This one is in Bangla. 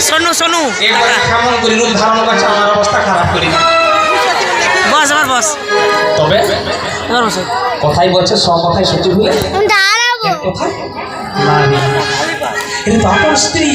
শোনো শোনো আমার অবস্থা খারাপ করি। বস আমার বস। তবে? কথাই বলছে সব কথাই সত্যি ভুলে কথা না আপনার স্ত্রী।